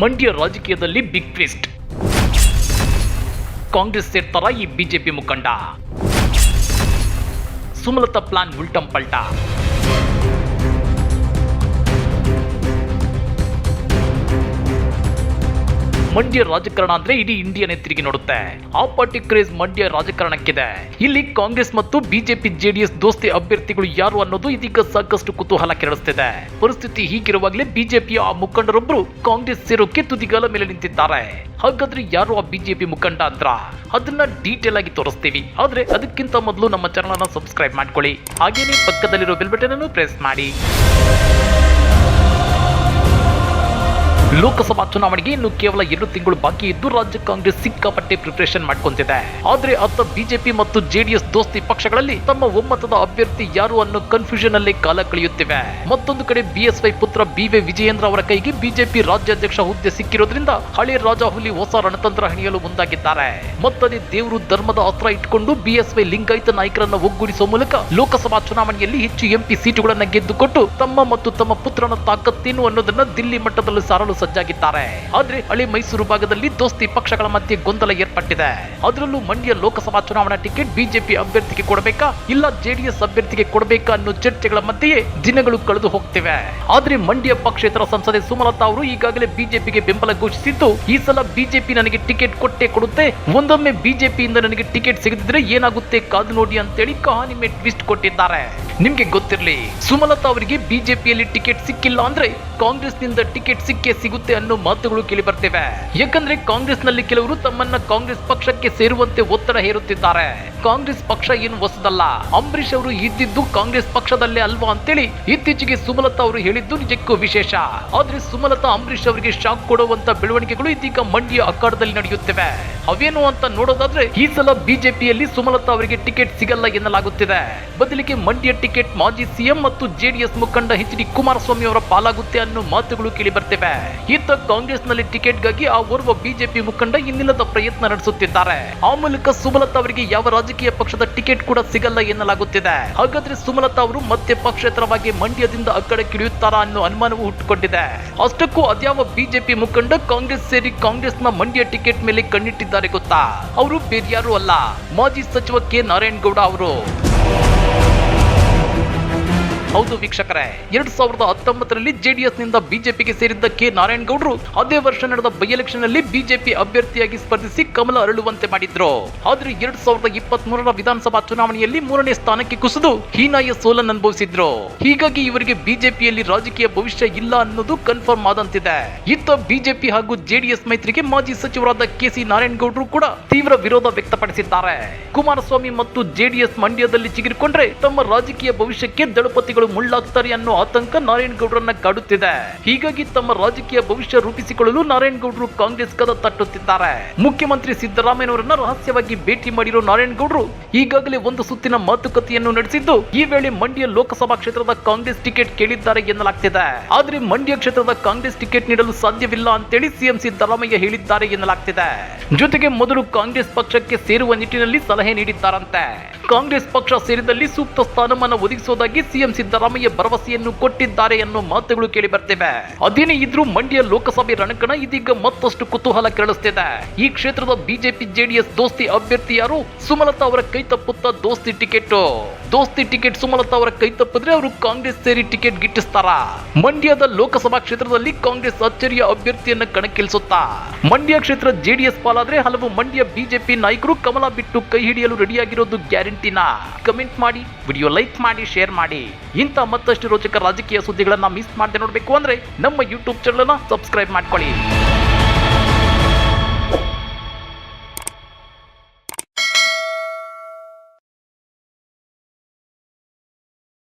ಮಂಡ್ಯ ರಾಜಕೀಯದಲ್ಲಿ big twist Congress ಸೇರ್ತಾರ ಈ BJP ಮುಖಂಡ. ಸುಮಲತಾ ಪ್ಲಾನ್ ಉಲ್ಟಂ ಪಲ್ಟಾ. ಮಂಡ್ಯ ರಾಜಕಾರಣ ಅಂದ್ರೆ ಇಡೀ ಇಂಡಿಯಾನೇ ತಿರುಗಿ ನೋಡುತ್ತೆ. ಆ ಪಾರ್ಟಿ ಕ್ರೇಜ್ ಮಂಡ್ಯ ರಾಜಕಾರಣಕ್ಕಿದೆ. ಇಲ್ಲಿ ಕಾಂಗ್ರೆಸ್ ಮತ್ತು ಬಿಜೆಪಿ, ಜೆಡಿಎಸ್ ದೋಸ್ತಿ ಅಭ್ಯರ್ಥಿಗಳು ಯಾರು ಅನ್ನೋದು ಇದೀಗ ಸಾಕಷ್ಟು ಕುತೂಹಲ ಕೆರಳಿಸ್ತಿದೆ. ಪರಿಸ್ಥಿತಿ ಹೀಗಿರುವಾಗಲೇ ಬಿಜೆಪಿಯ ಆ ಮುಖಂಡರೊಬ್ಬರು ಕಾಂಗ್ರೆಸ್ ಸೇರೋಕೆ ತುದಿಗಾಲ ಮೇಲೆ ನಿಂತಿದ್ದಾರೆ. ಹಾಗಾದ್ರೆ ಯಾರು ಆ ಬಿಜೆಪಿ ಮುಖಂಡ ಅಂದ್ರ? ಅದನ್ನ ಡೀಟೇಲ್ ಆಗಿ ತೋರಿಸ್ತೀವಿ. ಆದ್ರೆ ಅದಕ್ಕಿಂತ ಮೊದಲು ನಮ್ಮ ಚಾನಲ್ ಅನ್ನ ಸಬ್ಸ್ಕ್ರೈಬ್ ಮಾಡ್ಕೊಳ್ಳಿ. ಹಾಗೇನೆ ಪಕ್ಕದಲ್ಲಿರೋ ಬೆಲ್ ಬಟನ್ ಅನ್ನು ಪ್ರೆಸ್ ಮಾಡಿ. ಲೋಕಸಭಾ ಚುನಾವಣೆಗೆ ಇನ್ನು ಕೇವಲ ಎರಡು ತಿಂಗಳು ಬಾಕಿ ಇದ್ದು ರಾಜ್ಯ ಕಾಂಗ್ರೆಸ್ ಸಿಕ್ಕಾಪಟ್ಟೆ ಪ್ರಿಪರೇಷನ್ ಮಾಡ್ಕೊಂತಿದೆ. ಆದ್ರೆ ಅತ್ತ ಬಿಜೆಪಿ ಮತ್ತು ಜೆಡಿಎಸ್ ದೋಸ್ತಿ ಪಕ್ಷಗಳಲ್ಲಿ ತಮ್ಮ ಒಮ್ಮತದ ಅಭ್ಯರ್ಥಿ ಯಾರು ಅನ್ನೋ ಕನ್ಫ್ಯೂಷನ್ ಅಲ್ಲಿ ಕಾಲ ಕಳೆಯುತ್ತಿವೆ. ಮತ್ತೊಂದು ಕಡೆ ಬಿಎಸ್ವೈ ಪುತ್ರ ಬಿವೆ ವಿಜಯೇಂದ್ರ ಅವರ ಕೈಗೆ ಬಿಜೆಪಿ ರಾಜ್ಯಾಧ್ಯಕ್ಷ ಹುದ್ದೆ ಸಿಕ್ಕಿರೋದ್ರಿಂದ ಹಳೆ ರಾಜ ಹುಲಿ ಹೊಸ ರಣತಂತ್ರ ಹಣಿಯಲು ಮುಂದಾಗಿದ್ದಾರೆ. ಮತ್ತದೇ ದೇವರು ಧರ್ಮದ ಅಸ್ತ್ರ ಇಟ್ಕೊಂಡು ಬಿಎಸ್ವೈ ಲಿಂಗಾಯತ ನಾಯಕರನ್ನ ಒಗ್ಗೂಡಿಸುವ ಮೂಲಕ ಲೋಕಸಭಾ ಚುನಾವಣೆಯಲ್ಲಿ ಹೆಚ್ಚು ಎಂಪಿ ಸೀಟುಗಳನ್ನ ಗೆದ್ದುಕೊಟ್ಟು ತಮ್ಮ ಮತ್ತು ತಮ್ಮ ಪುತ್ರನ ತಾಕತ್ತೇನು ಅನ್ನೋದನ್ನ ದಿಲ್ಲಿ ಮಟ್ಟದಲ್ಲಿ ಸಾರಲು ಸಜ್ಜಾಗಿದ್ದಾರೆ. ಆದ್ರೆ ಹಳೆ ಮೈಸೂರು ಭಾಗದಲ್ಲಿ ದೋಸ್ತಿ ಪಕ್ಷಗಳ ಮಧ್ಯೆ ಗೊಂದಲ ಏರ್ಪಟ್ಟಿದೆ. ಅದರಲ್ಲೂ ಮಂಡ್ಯ ಲೋಕಸಭಾ ಚುನಾವಣಾ ಟಿಕೆಟ್ ಬಿಜೆಪಿ ಅಭ್ಯರ್ಥಿಗೆ ಕೊಡಬೇಕಾ, ಇಲ್ಲ ಜೆಡಿಎಸ್ ಅಭ್ಯರ್ಥಿಗೆ ಕೊಡಬೇಕಾ ಅನ್ನೋ ಚರ್ಚೆಗಳ ಮಧ್ಯೆಯೇ ದಿನಗಳು ಕಳೆದು ಹೋಗ್ತಿವೆ. ಆದ್ರೆ ಮಂಡ್ಯ ಪಕ್ಷೇತರ ಸಂಸದೆ ಸುಮಲತಾ ಅವರು ಈಗಾಗಲೇ ಬಿಜೆಪಿಗೆ ಬೆಂಬಲ ಘೋಷಿಸಿದ್ದು, ಈ ಸಲ ಬಿಜೆಪಿ ನನಗೆ ಟಿಕೆಟ್ ಕೊಟ್ಟೆ ಕೊಡುತ್ತೆ, ಒಂದೊಮ್ಮೆ ಬಿಜೆಪಿಯಿಂದ ನನಗೆ ಟಿಕೆಟ್ ಸಿಗದಿದ್ರೆ ಏನಾಗುತ್ತೆ ಕಾದು ನೋಡಿ ಅಂತೇಳಿ ಕಹಾನಿ ಮೇಲೆ ಟ್ವಿಸ್ಟ್ ಕೊಟ್ಟಿದ್ದಾರೆ. ನಿಮ್ಗೆ ಗೊತ್ತಿರಲಿ, ಸುಮಲತಾ ಅವರಿಗೆ ಬಿಜೆಪಿಯಲ್ಲಿ ಟಿಕೆಟ್ ಸಿಕ್ಕಿಲ್ಲ ಅಂದ್ರೆ ಕಾಂಗ್ರೆಸ್ನಿಂದ ಟಿಕೆಟ್ ಸಿಕ್ಕೇ ಸಿಗುತ್ತೆ ಅನ್ನೋ ಮಾತುಗಳು ಕೇಳಿ ಬರ್ತೇವೆ. ಯಾಕಂದ್ರೆ ಕಾಂಗ್ರೆಸ್ನಲ್ಲಿ ಕೆಲವರು ತಮ್ಮನ್ನ ಕಾಂಗ್ರೆಸ್ ಪಕ್ಷಕ್ಕೆ ಸೇರುವಂತೆ ಒತ್ತಡ ಹೇರುತ್ತಿದ್ದಾರೆ. ಕಾಂಗ್ರೆಸ್ ಪಕ್ಷ ಏನು ಹೊಸದಲ್ಲ. ಅಂಬರೀಶ್ ಅವರು ಇದ್ದಿದ್ದು ಕಾಂಗ್ರೆಸ್ ಪಕ್ಷದಲ್ಲೇ ಅಲ್ವಾ ಅಂತೇಳಿ ಇತ್ತೀಚೆಗೆ ಸುಮಲತಾ ಅವರು ಹೇಳಿದ್ದು ನಿಜಕ್ಕೂ ವಿಶೇಷ. ಆದ್ರೆ ಸುಮಲತಾ ಅಂಬರೀಶ್ ಅವರಿಗೆ ಶಾಕ್ ಕೊಡುವಂತ ಬೆಳವಣಿಗೆಗಳು ಇದೀಗ ಮಂಡ್ಯ ಅಖಾಡದಲ್ಲಿ ನಡೆಯುತ್ತಿವೆ. ಅವೇನು ಅಂತ ನೋಡೋದಾದ್ರೆ ಈ ಸಲ ಬಿಜೆಪಿಯಲ್ಲಿ ಸುಮಲತಾ ಅವರಿಗೆ ಟಿಕೆಟ್ ಸಿಗಲ್ಲ ಎನ್ನಲಾಗುತ್ತಿದೆ. ಬದಲಿಗೆ ಮಂಡ್ಯ ಟಿಕೆಟ್ ಮಾಜಿ ಸಿಎಂ ಮತ್ತು ಜೆಡಿಎಸ್ ಮುಖಂಡ ಎಚ್ ಡಿ ಕುಮಾರಸ್ವಾಮಿ ಅವರ ಪಾಲಾಗುತ್ತೆ ಅನ್ನೋ ಮಾತುಗಳು ಕೇಳಿ ಬರ್ತಿವೆ ನಲ್ಲಿ ಕಾಂಗ್ರೆಸ್ನಲ್ಲಿ ಟಿಕೆಟ್ಗಾಗಿ ಆ ಓರ್ವ ಬಿಜೆಪಿ ಮುಖಂಡ ಇನ್ನಿಲ್ಲದ ಪ್ರಯತ್ನ ನಡೆಸುತ್ತಿದ್ದಾರೆ. ಆ ಮೂಲಕ ಸುಮಲತಾ ಅವರಿಗೆ ಯಾವ ರಾಜಕೀಯ ಪಕ್ಷದ ಟಿಕೆಟ್ ಕೂಡ ಸಿಗಲ್ಲ ಎನ್ನಲಾಗುತ್ತಿದೆ. ಹಾಗಾದ್ರೆ ಸುಮಲತಾ ಅವರು ಮತ್ತೆ ಪಕ್ಷೇತರವಾಗಿ ಮಂಡ್ಯದಿಂದ ಅಕ್ಕಡಕ್ಕಿಳಿಯುತ್ತಾರಾ ಅನ್ನೋ ಅನುಮಾನವು ಹುಟ್ಟುಕೊಂಡಿದೆ. ಅಷ್ಟಕ್ಕೂ ಅದ್ಯಾವ ಬಿಜೆಪಿ ಮುಖಂಡ ಕಾಂಗ್ರೆಸ್ ಸೇರಿ ಕಾಂಗ್ರೆಸ್ನ ಮಂಡ್ಯ ಟಿಕೆಟ್ ಮೇಲೆ ಕಣ್ಣಿಟ್ಟಿದ್ದಾರೆ ಗೊತ್ತಾ ಅವರು ಬೇರ್ಯಾರು ಅಲ್ಲ ಮಾಜಿ ಸಚಿವ ಕೆ. ನಾರಾಯಣಗೌಡ ಅವರು. ಹೌದು ವೀಕ್ಷಕರೇ, ಎರಡ್ ಸಾವಿರದ ಹತ್ತೊಂಬತ್ತರಲ್ಲಿ ಜೆಡಿಎಸ್ನಿಂದ ಬಿಜೆಪಿಗೆ ಸೇರಿದ್ದ ಕೆ. ನಾರಾಯಣಗೌಡರು ಅದೇ ವರ್ಷ ನಡೆದ ಬೈ ಎಲೆಕ್ಷನ್ನಲ್ಲಿ ಬಿಜೆಪಿ ಅಭ್ಯರ್ಥಿಯಾಗಿ ಸ್ಪರ್ಧಿಸಿ ಕಮಲ ಅರಳುವಂತೆ ಮಾಡಿದ್ರು. ಆದ್ರೆ ಎರಡ್ ಸಾವಿರದ ಇಪ್ಪತ್ತ್ ಮೂರರ ವಿಧಾನಸಭಾ ಚುನಾವಣೆಯಲ್ಲಿ ಮೂರನೇ ಸ್ಥಾನಕ್ಕೆ ಕುಸಿದು ಹೀನಾಯ ಸೋಲನ್ನು ಅನುಭವಿಸಿದ್ರು. ಹೀಗಾಗಿ ಇವರಿಗೆ ಬಿಜೆಪಿಯಲ್ಲಿ ರಾಜಕೀಯ ಭವಿಷ್ಯ ಇಲ್ಲ ಅನ್ನೋದು ಕನ್ಫರ್ಮ್ ಆದಂತಿದೆ. ಇತ್ತ ಬಿಜೆಪಿ ಹಾಗೂ ಜೆಡಿಎಸ್ ಮೈತ್ರಿಗೆ ಮಾಜಿ ಸಚಿವರಾದ ಕೆ. ಕೆಸಿ ನಾರಾಯಣಗೌಡರು ಕೂಡ ತೀವ್ರ ವಿರೋಧ ವ್ಯಕ್ತಪಡಿಸಿದ್ದಾರೆ. ಕುಮಾರಸ್ವಾಮಿ ಮತ್ತು ಜೆಡಿಎಸ್ ಮಂಡ್ಯದಲ್ಲಿ ಚಿಗಿರಿಕೊಂಡ್ರೆ ತಮ್ಮ ರಾಜಕೀಯ ಭವಿಷ್ಯಕ್ಕೆ ದಳಪತಿಗಳು ಮುಳ್ಳಾಗ್ತಾರೆ ಅನ್ನೋ ಆತಂಕ ನಾರಾಯಣಗೌಡರನ್ನ ಕಾಡುತ್ತಿದೆ. ಹೀಗಾಗಿ ತಮ್ಮ ರಾಜಕೀಯ ಭವಿಷ್ಯ ರೂಪಿಸಿಕೊಳ್ಳಲು ನಾರಾಯಣಗೌಡರು ಕಾಂಗ್ರೆಸ್ ಕದ ತಟ್ಟುತ್ತಿದ್ದಾರೆ. ಮುಖ್ಯಮಂತ್ರಿ ಸಿದ್ದರಾಮಯ್ಯನವರನ್ನ ರಹಸ್ಯವಾಗಿ ಭೇಟಿ ಮಾಡಿರೋ ನಾರಾಯಣಗೌಡರು ಈಗಾಗಲೇ ಒಂದು ಸುತ್ತಿನ ಮಾತುಕತೆಯನ್ನು ನಡೆಸಿದ್ದು, ಈ ವೇಳೆ ಮಂಡ್ಯ ಲೋಕಸಭಾ ಕ್ಷೇತ್ರದ ಕಾಂಗ್ರೆಸ್ ಟಿಕೆಟ್ ಕೇಳಿದ್ದಾರೆ ಎನ್ನಲಾಗ್ತಿದೆ. ಆದ್ರೆ ಮಂಡ್ಯ ಕ್ಷೇತ್ರದ ಕಾಂಗ್ರೆಸ್ ಟಿಕೆಟ್ ನೀಡಲು ಸಾಧ್ಯವಿಲ್ಲ ಅಂತೇಳಿ ಸಿಎಂ ಸಿದ್ದರಾಮಯ್ಯ ಹೇಳಿದ್ದಾರೆ ಎನ್ನಲಾಗ್ತಿದೆ. ಜೊತೆಗೆ ಮೊದಲು ಕಾಂಗ್ರೆಸ್ ಪಕ್ಷಕ್ಕೆ ಸೇರುವ ನಿಟ್ಟಿನಲ್ಲಿ ಸಲಹೆ ನೀಡಿದ್ದಾರಂತೆ. ಕಾಂಗ್ರೆಸ್ ಪಕ್ಷ ಸೇರಿದಲ್ಲಿ ಸೂಕ್ತ ಸ್ಥಾನಮಾನ ಒದಗಿಸುವುದಾಗಿ ಸಿಎಂ ಸಿದ್ದರಾಮಯ್ಯ ಭರವಸೆಯನ್ನು ಕೊಟ್ಟಿದ್ದಾರೆ ಎನ್ನುವ ಮಾತುಗಳು ಕೇಳಿ ಬರ್ತಿವೆ. ಅದೇನೇ ಇದ್ರೂ ಮಂಡ್ಯ ಲೋಕಸಭೆ ರಣಕಣ ಇದೀಗ ಮತ್ತಷ್ಟು ಕುತೂಹಲ ಕೆರಳಿಸ್ತಿದೆ. ಈ ಕ್ಷೇತ್ರದ ಬಿಜೆಪಿ ಜೆಡಿಎಸ್ ದೋಸ್ತಿ ಅಭ್ಯರ್ಥಿ ಯಾರು? ಸುಮಲತಾ ಅವರ ಕೈ ತಪ್ಪುತ್ತ ದೋಸ್ತಿ ಟಿಕೆಟ್. ದೋಸ್ತಿ ಟಿಕೆಟ್ ಸುಮಲತಾ ಅವರ ಕೈ ತಪ್ಪಿದ್ರೆ ಅವರು ಕಾಂಗ್ರೆಸ್ ಸೇರಿ ಟಿಕೆಟ್ ಗಿಟ್ಟಿಸ್ತಾರ? ಮಂಡ್ಯದ ಲೋಕಸಭಾ ಕ್ಷೇತ್ರದಲ್ಲಿ ಕಾಂಗ್ರೆಸ್ ಅಚ್ಚರಿಯ ಅಭ್ಯರ್ಥಿಯನ್ನ ಕಣಕ್ಕಿಳಿಸುತ್ತಾ? ಮಂಡ್ಯ ಕ್ಷೇತ್ರ ಜೆಡಿಎಸ್ ಪಾಲಾದ್ರೆ ಹಲವು ಮಂಡ್ಯ ಬಿಜೆಪಿ ನಾಯಕರು ಕಮಲ ಬಿಟ್ಟು ಕೈ ಹಿಡಿಯಲು ರೆಡಿಯಾಗಿರೋದು ಗ್ಯಾರಂಟಿನಾ? ಕಮೆಂಟ್ ಮಾಡಿ, ವಿಡಿಯೋ ಲೈಕ್ ಮಾಡಿ, ಶೇರ್ ಮಾಡಿ. ಇಂಥ ಮತ್ತಷ್ಟು ರೋಚಕ ರಾಜಕೀಯ ಸುದ್ದಿಗಳನ್ನು ಮಿಸ್ ಮಾಡದೆ ನೋಡಬೇಕು ಅಂದರೆ ನಮ್ಮ ಯೂಟ್ಯೂಬ್ ಚಾನಲನ್ನು ಸಬ್ಸ್ಕ್ರೈಬ್ ಮಾಡ್ಕೊಳ್ಳಿ.